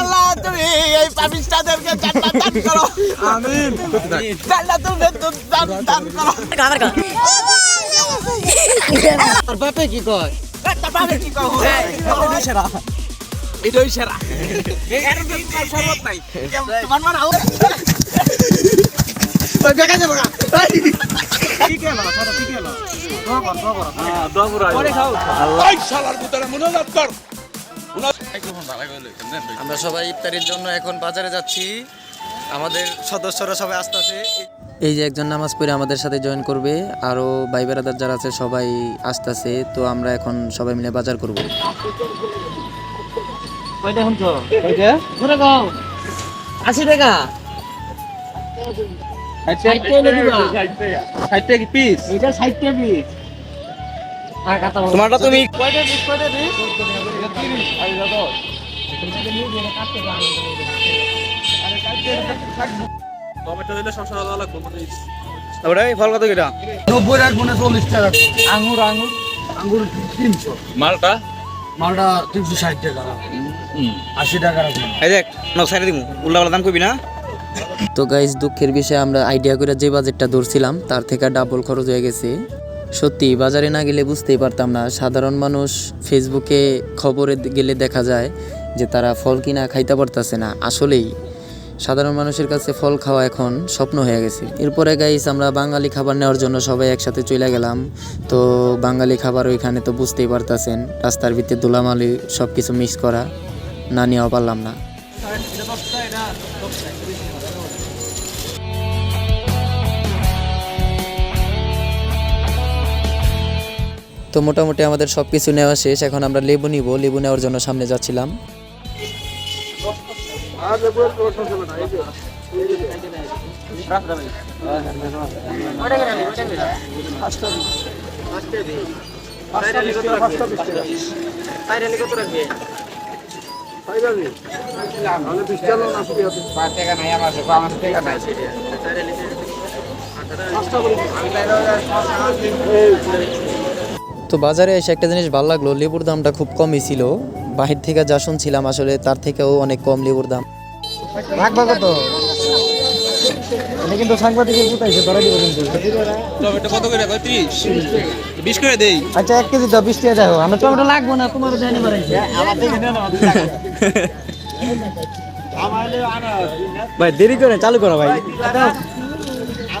আল্লাহ তুমি এই পাপিস্তাদেরকে জান্নাত দান করো। আমিন। জান্নাতুল ফেরদৌস দান দান করো। আর বাপে কি কয়? একটা পাবে কি কও এটাই সেরা। এটাই সেরা। এর তো তোমার নাই। তোমার মার আও ওই বেকা যাব না ঠিক হলো ঠিক হলো দোয়া কর দোয়া কর। দোয়া কর। পরে খাও। আমরা সবাই ইফতারির জন্য এখন বাজারে যাচ্ছি। আমাদের সদস্যরা সবাই আসতেছে এই যে একজন নামাজ পড়ে আমাদের সাথে জয়েন করবে আরও ভাই বেড়াদার যারা আছে সবাই আসতেছে তো আমরা এখন সবাই মিলে বাজার করব। আশি টাকা। ষাট টাকা। ষাট টাকা পিস এটা ষাট টাকা পিস তোমারটা তুমি ফল কত কিটা নব্বই মনে চল্লিশ টাকা। আঙুর আঙুর তিনশো। মালটা? মালটা তিনশো ষাট টাকা। আশি টাকা এই দেখ দিমু। দাম কইবি না? তো গাইজ দুঃখের বিষয়ে আমরা আইডিয়া করে যে বাজেটটা ধরছিলাম তার থেকে ডাবল খরচ হয়ে গেছে। সত্যি, বাজারে না গেলে বুঝতেই পারতাম না। সাধারণ মানুষ ফেসবুকে খবরে গেলে দেখা যায় যে তারা ফল কিনা খাইতে পারতেছে না। আসলেই সাধারণ মানুষের কাছে ফল খাওয়া এখন স্বপ্ন হয়ে গেছে। এরপরে গাইস আমরা বাঙালি খাবার নেওয়ার জন্য সবাই একসাথে চলে গেলাম। তো বাঙালি খাবার ওইখানে তো বুঝতেই পারতাছেন, রাস্তার ভিতরে ধুলামালি সব কিছু মিক্স করা, না নেওয়া পারলাম না। তো মোটামুটি আমাদের সব কিছু নেওয়া শেষ। এখন আমরা লেবু নিব। লেবু নেওয়ার জন্য সামনে যাচ্ছিলাম। তো বাজারে এসে একটা জিনিস ভালো লাগল লেবুর দামটা খুব কমই ছিল। বাহির থেকে যা শুনছিলাম আসলে তার থেকেও অনেক কম লেবুর দাম। কিন্তু সাংবাদিকের কোথায় ধরা দিব কিন্তু। টমেটো কত করে? কয় 30 20 করে দেই। আচ্ছা এক কেজি দাও বিশ টাকা দেখো। আমরা টমেটো লাগবো না তোমার জানি বাড়াইছে ভাই দেরি করে চালু করো ভাই।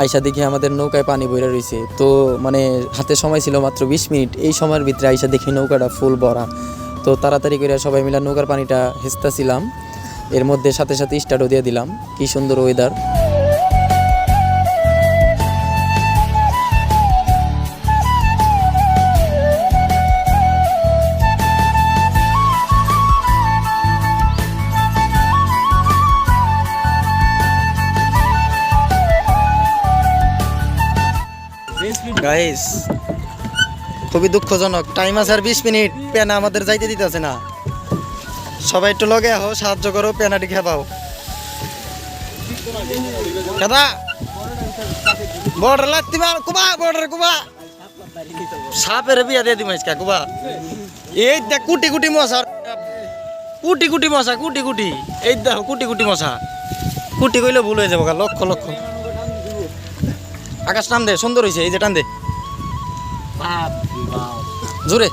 আইসা দেখি আমাদের নৌকায় পানি বইরা রয়েছে তো মানে হাতে সময় ছিল মাত্র বিশ মিনিট, এই সময়ের ভিতরে আইসা দেখি নৌকাটা ফুল ভরা। তো তাড়াতাড়ি করে সবাই মিলে নৌকার পানিটা হেসতেছিলাম এর মধ্যে সাথে সাথে স্টার্টও দিয়ে দিলাম। কি সুন্দর ওয়েদার গাইস খুবই দুঃখজনক। টাইম আছে আর বিশ মিনিট। পেনা আমাদের যাইতে দিতেছে না। সবাই একটু লগে আহো, সাহায্য করো, পেনাটি খেপাও দাদা বর্ডার লাগতে কুবা, বর্ডার, কুবা। সাপের বিয়া দিয়ে দিমাইস কা কুবা। এই দেখ, কুটি কুটি মশা। কুটি কুটি মশা, কুটি কুটি। এই দেখো, কুটি কুটি মশা। কুটি কইলে ভুল হয়ে যাব লক্ষ লক্ষ। আকাশ টান দে সুন্দর হয়েছে এই যে টান দে। জোরে।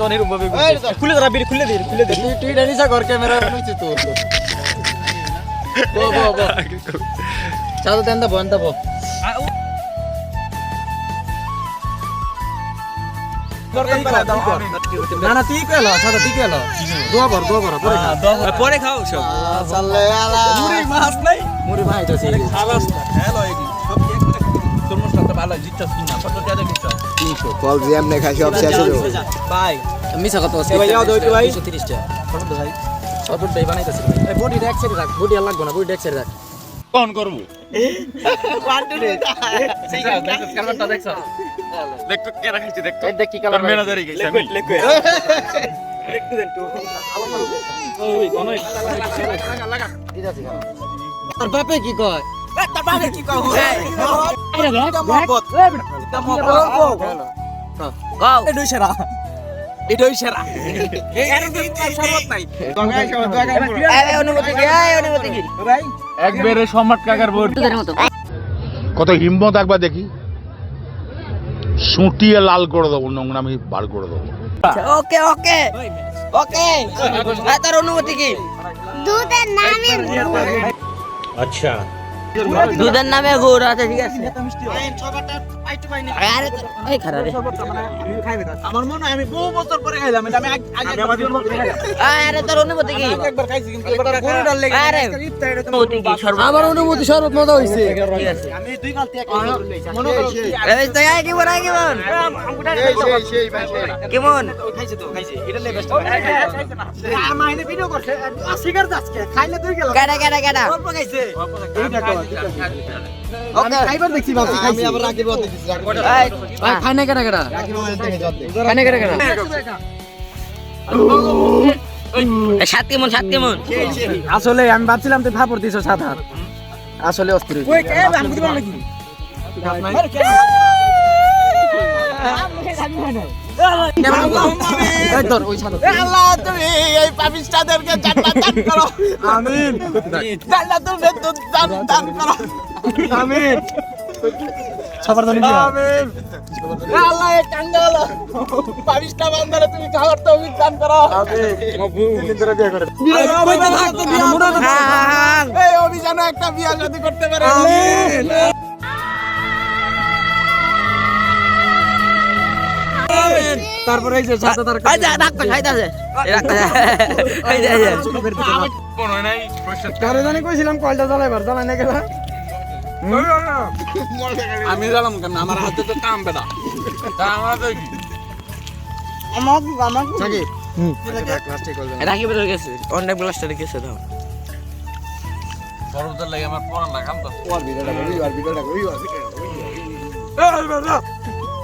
জন এরকম ভাবে খুলে দাঁড়া বিড়ি খুলে দে খুলে দে তুই নিচা কর ক্যামেরা নিচে তো। বো বো বো। চালু দেন দা বন্ধ বো। না না তুই কেলো সাদা তুই কেলো দোয়া কর দোয়া কর পরে খা। পরে খাও সব। মুড়ি মাছ নাই? মুড়ি ভাই তো সেই কল জ্যাম নে খাই সব শেষ হলো। ভাই মিছা কথা এ ভাই, যাও, একটু ভাই। 130 টাকা দে ভাই। সবটাই বানাইতেছি এই বডি এক সাইডে রাখ। বডি আর লাগবে না বডি এক সাইডে রাখ। কোন করব? দেখো কে রাখাইছে দেখো এই দেখ কি কালার ম্যানেজারই গেছে আমি। আর বাপে কি কয় এটাই সেরা এটাই সেরা এর শরবত নাই একবারে সম্রাট কাকার বোর্ড কত হিম্মত একবার দেখি। সুটিয়ে লাল করে দেবো নোংরামি বার করে দেবো। ওকে ওকে ওকে। তার অনুমতি কি? দুধের নামে দুধের নামে গৌর আছে ঠিক আছে। আমার মনে হয় আমি বহু বছর পরে খাইলাম এটা আমি আগে আগে আরে তোর অনুমতি কি? একবার খাইছি কিন্তু এবার গরুটার লেগে আরে অনুমতি কি? আমার অনুমতি শরবত মজা হইছে। আমি দুই বালতি এক মনে করো এই তো আই কেমন আই কেমন? কেমন খাইছে তো খাইছে। এটা লেগে বেস্ট আমার এনে ভিডিও করছে। সিগার যাচ্ছে খাইলে তুই গেল। কেডা কেডা কেডা অল্প খাইছে। ওকে খাইবার দেখছি বাপু খাইছি। আমি আবার রাকিব এই খাই না কেডা কেডা? খাই না কেডা কেডা? সাত কেমন সাত কেমন আসলে আমি ভাবছিলাম তুই ফাপড় দিছো সাত হাত আসলে অস্থির সবার আল্লাহ কাঙ্গাল বান্দারে তুমি দান করো এই অভিযানে একটা বিয়া শাদী করতে পারে তারপরে এই যে সাদা তার এই যে রাখ কই খাইতাছে রাখ এই যে কোন নাই কারে জানি কইছিলাম কয়টা জ্বালাইবার জ্বালাই না গেলা আমি জানলাম কেন? আমার হাতে তো কাম বেড়া সাকি রাখি বের গেছে? অনেক ব্লাস্টার গেছে দাও। সর্বদার লাগে আমার পড়া না কাম তো আকাশটা পড়ছে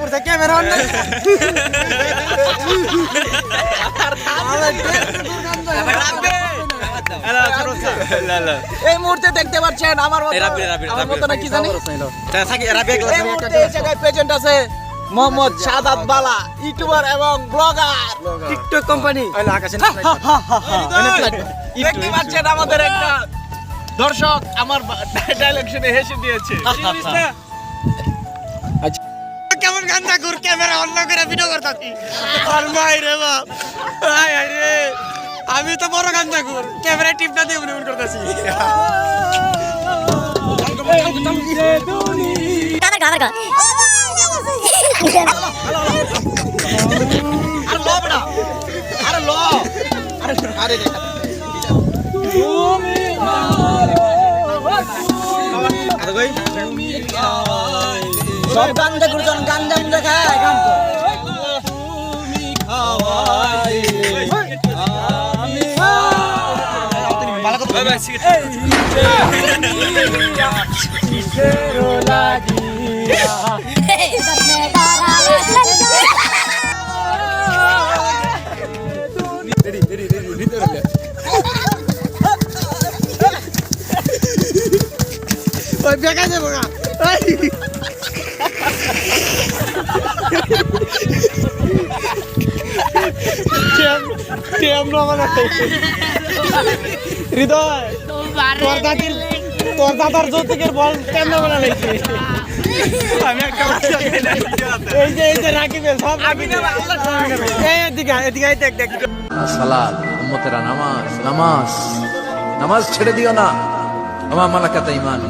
পড়ছে ক্যামেরা অন এই মুহূর্তে দেখতে পাচ্ছেন আমার আমার মতো না কি জানি এই মুহূর্তে এই জায়গায় প্রেজেন্ট আছে মোহাম্মদ সাদাত বালা ইউটিউবার এবং ব্লগার টিকটক কোম্পানি দেখতে পাচ্ছেন আমাদের একটা দর্শক আমার ডায়লগ শুনে হেসে দিয়েছে। কেমন গান্দা ঘুর ক্যামেরা অন করে ভিডিও করতাছি। আর মাই রে বাপ। আয় আয় আমি তো বড় গান্দা ঘুর ক্যামেরা টিপটা দিয়ে মনে করতেছি। গান্দা বেকা। যাব না হৃদয় তোর দাদির তোর দাদার যৌতুকের বল কেমন বলা লাগছে আমি একটা এই যে এই যে রাকিবের সব রাকিবের। এদিকে এদিকে দেখ দেখ। সালাদ উম্মতেরা নামাজ নামাজ। নামাজ ছেড়ে দিও না। আমার মালাকাতা ইমান।